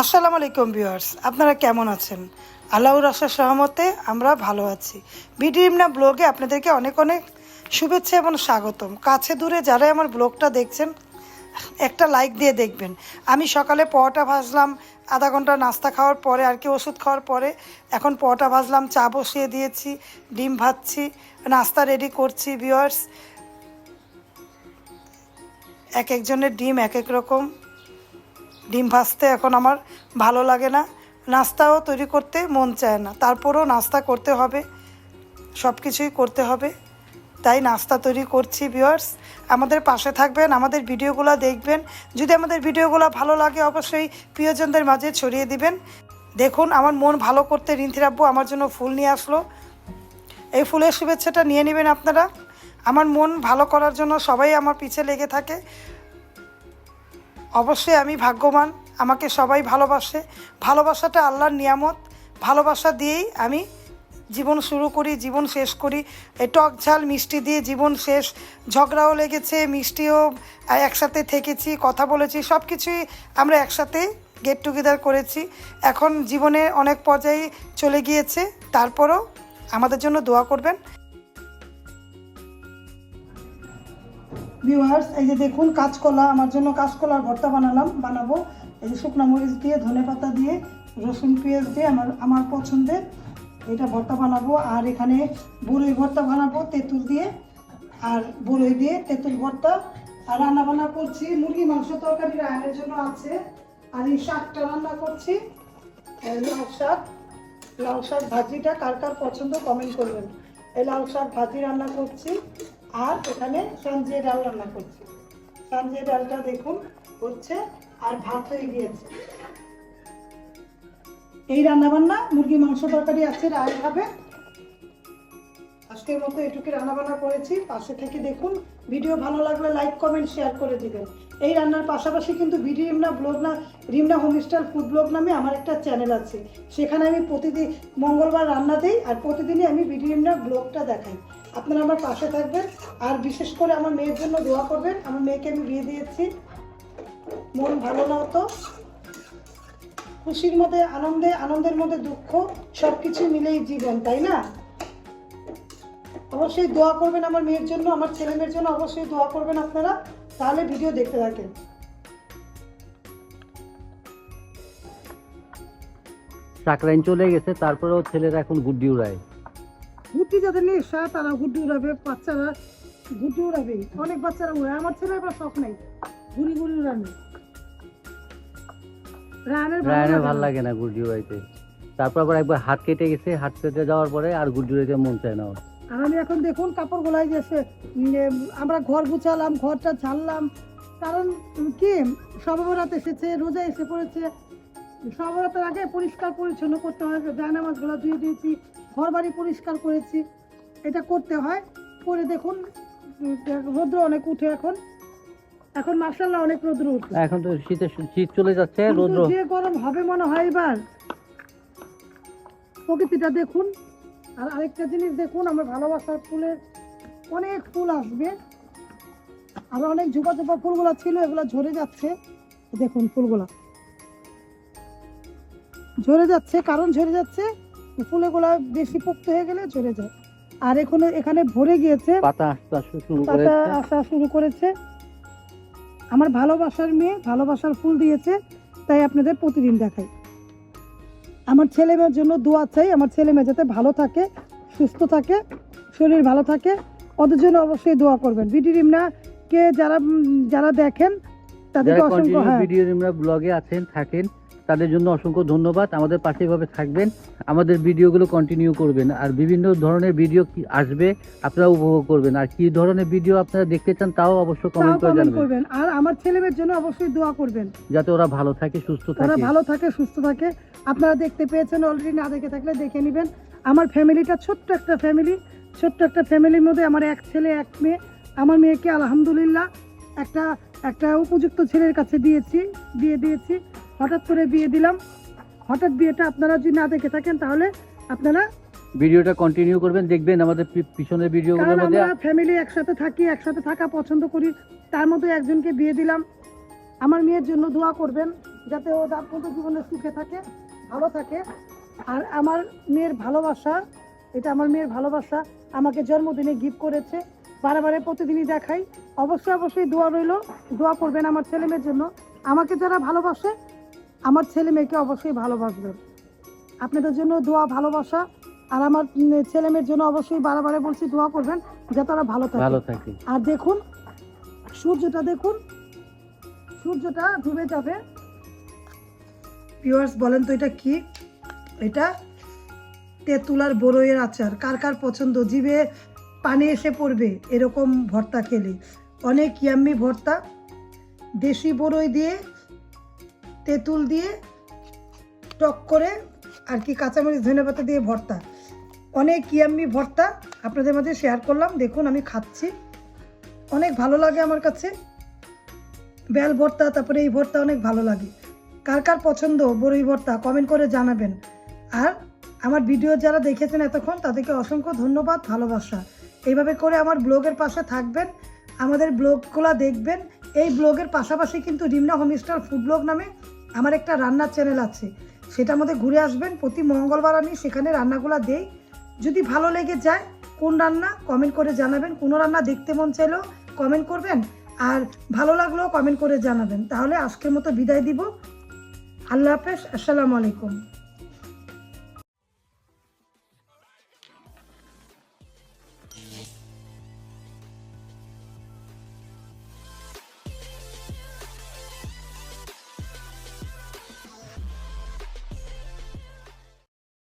আসসালামু আলাইকুম ভিউয়ার্স, আপনারা কেমন আছেন? আল্লাহর আশা সহমতে আমরা ভালো আছি। বিডিএমনা ব্লগে আপনাদেরকে অনেক অনেক শুভেচ্ছা এবং স্বাগতম। কাছে দূরে যারাই আমার ব্লগটা দেখছেন, একটা লাইক দিয়ে দেখবেন। আমি সকালে পরোটা ভাজলাম, আধা ঘণ্টা নাস্তা খাওয়ার পরে আর কি ওষুধ খাওয়ার পরে এখন পরোটা ভাজলাম, চা বসিয়ে দিয়েছি, ডিম ভাজছি, নাস্তা রেডি করছি ভিউয়ার্স। এক একজনের ডিম এক এক রকম। ডিম ভাজতে এখন আমার ভালো লাগে না। নাস্তাও তৈরি করতে মন চায় না। তারপরও নাস্তা করতে হবে সব কিছুই করতে হবে। তাই নাস্তা তৈরি করছি ভিউয়ার্স আমাদের পাশে থাকবেন, আমাদের ভিডিওগুলো দেখবেন। যদি আমাদের ভিডিওগুলো ভালো লাগে, অবশ্যই প্রিয়জনদের মাঝে ছড়িয়ে দিবেন। দেখুন, আমার মন ভালো করতে রিন্থির আমার জন্য ফুল নিয়ে আসলো। এই ফুলের শুভেচ্ছাটা নিয়ে নেবেন আপনারা। আমার মন ভালো করার জন্য সবাই আমার পিছে লেগে থাকে। অবশ্যই আমি ভাগ্যবান, আমাকে সবাই ভালোবাসে। ভালোবাসাটা আল্লাহর নিয়ামত। ভালোবাসা দিয়েই আমি জীবন শুরু করি, জীবন শেষ করি। টক ঝাল, মিষ্টি দিয়ে জীবন শেষ। ঝগড়াও লেগেছে, মিষ্টিও একসাথে থেকেছি, কথা বলেছি সব কিছুই আমরা একসাথে গেট টুগেদার করেছি। এখন জীবনে অনেক পর্যায়ে চলে গিয়েছে, তারপরও আমাদের জন্য দোয়া করবেন। ভিউয়ার্স এই যে দেখুন, কাঁচকলা, আমার জন্য কাঁচকলার ভর্তা বানালাম, বানাবো। এই যে শুকনো মরিচ দিয়ে, ধনে পাতা দিয়ে, রসুন, পেঁয়াজ দিয়ে আমার আমার পছন্দের এটা ভর্তা বানাবো। আর এখানে বড়ই ভর্তা বানাবো, তেঁতুল দিয়ে। আর বড়ই দিয়ে তেঁতুল ভর্তা। আর রান্না বান্না করছি, মুরগি মাংস তরকারি রান্নার জন্য আছে। আর এই শাকটা রান্না করছি। লাল শাক, লাউ শাক ভাজিটা কার কার পছন্দ কমেন্ট করবেন। এই লাউ শাক ভাজি রান্না করছি। আর এখানে সঞ্জয় ডাল রান্না করছি। সঞ্জয় ডালটা দেখুন হচ্ছে আর ভাত হয়ে গিয়েছে। এই রান্না বান্না মুরগি মাংস তরকারি আছে, রায় খাবে। আজকের মতো এটুকু রান্না বান্না করেছি। পাশে থেকে দেখুন, ভিডিও ভালো লাগলে লাইক কমেন্ট শেয়ার করে দিবেন। এই রান্নার পাশাপাশি কিন্তু বিডি রিমনা ব্লগ না, রিমনা হোমস্টাইল ফুড ব্লগ নামে আমার একটা চ্যানেল আছে। সেখানে আমি প্রতিদিন মঙ্গলবার রান্না দিই আর প্রতিদিনই আমি বিডি রিমনা ব্লগটা দেখাই। আপনারা আমার পাশে থাকবেন। আর বিশেষ করে আমার মেয়ের জন্য দোয়া করবেন। আমার মেয়েকে আমি বিয়ে দিয়েছি। মন ভালো না হতো। খুশির মধ্যে, আনন্দে, আনন্দের মধ্যে দুঃখ সব কিছু মিলেই জীবন, তাই না? অবশ্যই দোয়া করবেন আমার মেয়ের জন্য, আমার ছেলে মেয়ের জন্য অবশ্যই দোয়া করবেন আপনারা। তাহলে ভিডিও দেখতে থাকেন। চাকরাইন চলে গেছে, তারপরেও ছেলেরা এখন গুড্ডি উড়ায় গুটি যাদের নেশা তারা গুটি উড়াবে বাচ্চারা গুটি উড়াবে। অনেক বাচ্চারা উড়ায়। আমার ছেলে আবার শখ নেই ঘুরি ঘুরি উড়ানো রায়নের ভালো লাগে না। তারপর আবার একবার হাত কেটে গেছে হাত কেটে যাওয়ার পরে আর মন চায় না আর আমি এখন দেখুন কাপড় গোলাই গেছে আমরা ঘর গুছালাম ঘরটা ছাড়লাম। কারণ কি সবরাত এসেছে রোজা এসে পড়েছে। সবরাতের আগে পরিষ্কার পরিচ্ছন্ন করতে হয়। জায়নামাজগুলো ধুয়ে দিয়েছি ঘর বাড়ি পরিষ্কার করেছি। এটা করতে হয়। করে দেখুন রৌদ্র অনেক উঠে এখন। এখন মার্শাল্লাহ অনেক রৌদ্র উঠে এখন তো শীতে শীত চলে যাচ্ছে রৌদ্র। যে গরম হবে মনে হয় এবার। প্রকৃতিটা দেখুন। আর আরেকটা জিনিস দেখুন আমার ভালোবাসার ফুলের অনেক ফুল আসবে। আর অনেক ঝোপা ঝোপা ফুলগুলো ছিল এগুলো ঝরে যাচ্ছে। দেখুন ফুলগুলা। ঝরে যাচ্ছে কারণ ঝরে যাচ্ছে। ফুলগুলা বেশি পোক্ত হয়ে গেলে ঝরে যায়। আর এখানে এখানে ভরে গিয়েছে। পাতা আসতে আসা শুরু করেছে। আমার ভালোবাসার মেয়ে ভালোবাসার ফুল দিয়েছে তাই আপনাদের প্রতিদিন দেখাই। আমার ছেলে মেয়ের জন্য দোয়া চাই আমার ছেলে মেয়ে যাতে ভালো থাকে সুস্থ থাকে শরীর ভালো থাকে ওদের জন্য অবশ্যই দোয়া করবেন। বিডি রিমনা কে যারা যারা দেখেন তাদেরকে অসংখ্য হ্যাঁ। ভিডিও আমরা ব্লগে আছেন থাকেন তাদের জন্য অসংখ্য ধন্যবাদ। আমাদের পাশে এভাবে থাকবেন। আমাদের ভিডিওগুলো কন্টিনিউ করবেন। আর বিভিন্ন ধরনের ভিডিও কি আসবে আপনারা উপভোগ করবেন। আর কি ধরনের ভিডিও আপনারা দেখতে চান তাও অবশ্য তাও কমেন্ট করে জানাবেন। আর আমার ছেলে মেয়ের জন্য অবশ্যই দোয়া করবেন। যাতে ওরা ভালো থাকে সুস্থ থাকে। ভালো থাকে সুস্থ থাকে। আপনারা দেখতে পেয়েছেন অলরেডি না দেখে থাকলে দেখে নেবেন। আমার ফ্যামিলিটা ছোট্ট একটা ফ্যামিলি ছোট্ট একটা ফ্যামিলির মধ্যে আমার এক ছেলে এক মেয়ে। আমার মেয়েকে আলহামদুলিল্লাহ একটা একটা উপযুক্ত ছেলের কাছে দিয়েছি দিয়ে দিয়েছি। হঠাৎ করে বিয়ে দিলাম। হঠাৎ বিয়েটা আপনারা যদি না দেখে থাকেন তাহলে আপনারা ভিডিওটা কন্টিনিউ করবেন দেখবেন আমাদের পিছনের ভিডিওগুলোর মধ্যে আমরা ফ্যামিলি একসাথে থাকি একসাথে থাকা পছন্দ করি। তার মধ্যে একজনকে বিয়ে দিলাম। আমার মেয়ের জন্য দোয়া করবেন যাতে ও দাম্পত্য জীবনে সুখে থাকে ভালো থাকে। আর আমার মেয়ের ভালোবাসা এটা আমার মেয়ের ভালোবাসা আমাকে জন্মদিনে গিফট করেছে। বারে প্রতিদিনই দেখাই। অবশ্যই অবশ্যই দোয়া রইল দোয়া করবেন আমার ছেলে মেয়ের জন্য। আমাকে যারা ভালোবাসে আমার ছেলে মেয়েকে অবশ্যই ভালোবাসবেন আপনাদের জন্য দোয়া ভালোবাসা আর আমার ছেলে মেয়ের জন্য অবশ্যই বারে বলছি দোয়া করবেন যাতে তারা ভালো থাকে। ভালো থাকে। আর দেখুন সূর্যটা দেখুন সূর্যটা ডুবে যাবে। ভিউয়ার্স বলেন তো এটা কি? এটা তেঁতুলার বড়ইয়ের আচার। কার কার পছন্দ? জিভে পানি এসে পড়বে এরকম ভর্তা খেলে। অনেক ইয়াম্মি ভর্তা। দেশি বড়ই দিয়ে তেঁতুল দিয়ে টক করে আর কি কাঁচামরিচ ধনেপাতা দিয়ে ভর্তা। অনেক ইয়াম্মি ভর্তা আপনাদের মাঝে শেয়ার করলাম। দেখুন, আমি খাচ্ছি। অনেক ভালো লাগে আমার কাছে। বেল ভর্তা, তারপরে এই ভর্তা অনেক ভালো লাগে। কার কার পছন্দ বড়ই ভর্তা কমেন্ট করে জানাবেন। আর আমার ভিডিও যারা দেখেছেন এতক্ষণ, তাদেরকে অসংখ্য ধন্যবাদ, ভালোবাসা। এইভাবে করে আমার ব্লগের পাশে থাকবেন। আমাদের ব্লগগুলো দেখবেন। এই ব্লগের পাশাপাশি কিন্তু রিমনা হোমস্টার ফুড ব্লগ নামে আমার একটা রান্নার চ্যানেল আছে সেটার মধ্যে ঘুরে আসবেন, প্রতি মঙ্গলবার আমি সেখানে রান্নাগুলো দেই। যদি ভালো লেগে যায়, কোন রান্না কমেন্ট করে জানাবেন, কোনো রান্না দেখতে মন চাইলেও কমেন্ট করবেন, আর ভালো লাগলেও কমেন্ট করে জানাবেন। তাহলে আজকের মতো বিদায় দিব। আল্লাহ হাফেজ, আসসালামু আলাইকুম।